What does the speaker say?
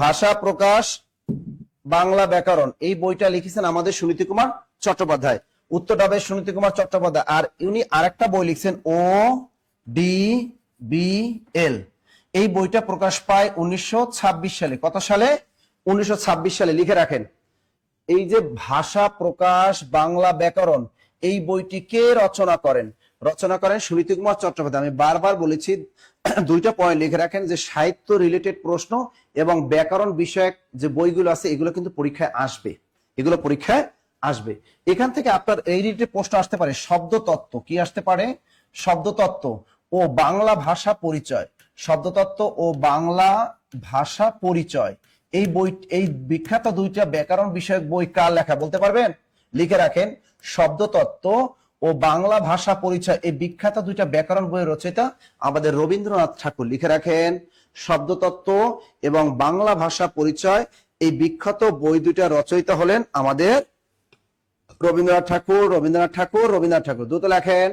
ভাষা প্রকাশ, বাংলা ব্যাকরণ, এই বইটা লিখেছেন আমাদের সুনীতি কুমার চট্টোপাধ্যায়। উত্তরটা হবে সুনীতি কুমার চট্টোপাধ্যায়। আর উনি আরেকটা বই লিখছেন ও ডি বি এল। এই বইটা প্রকাশ পায় উনিশশো ছাব্বিশ সালে। কত সালে? উনিশশো ছাব্বিশ সালে। লিখে রাখেন, এই যে ভাষা প্রকাশ, বাংলা ব্যাকরণ, এই বইটি কে রচনা করেন? রচনা করেন সুনীতি কুমার চট্টোপাধ্যায়। আমি বারবার বলেছি দুইটা পয়েন্ট লিখে রাখেন যে সাহিত্য রিলেটেড প্রশ্ন এবং ব্যাকরণ বিষয়ক যে বইগুলো আছে, এগুলো কিন্তু পরীক্ষায় আসবে। এগুলো পরীক্ষায় আসবে। এখান থেকে আপনার এই রিলেটেড প্রশ্ন আসতে পারে শব্দ তত্ত্ব কি আসতে পারে? শব্দ তত্ত্ব ও বাংলা ভাষা পরিচয়। শব্দতত্ত্ব ও বাংলা ভাষা পরিচয়। এই বই, এই বিখ্যাত দুইটা ব্যাকরণ বিষয়ক বই কার লেখা? বলতে পারবেন? লিখে রাখেন, শব্দতত্ত্ব ও বাংলা ভাষা পরিচয়, এই বিখ্যাত দুইটা ব্যাকরণ বইয়ের রচয়িতা আমাদের রবীন্দ্রনাথ ঠাকুর। লিখে রাখেন, শব্দতত্ত্ব এবং বাংলা ভাষা পরিচয়, এই বিখ্যাত বই দুইটা রচয়িতা হলেন আমাদের রবীন্দ্রনাথ ঠাকুর রবীন্দ্রনাথ ঠাকুর রবীন্দ্রনাথ ঠাকুর। দুটো লেখেন।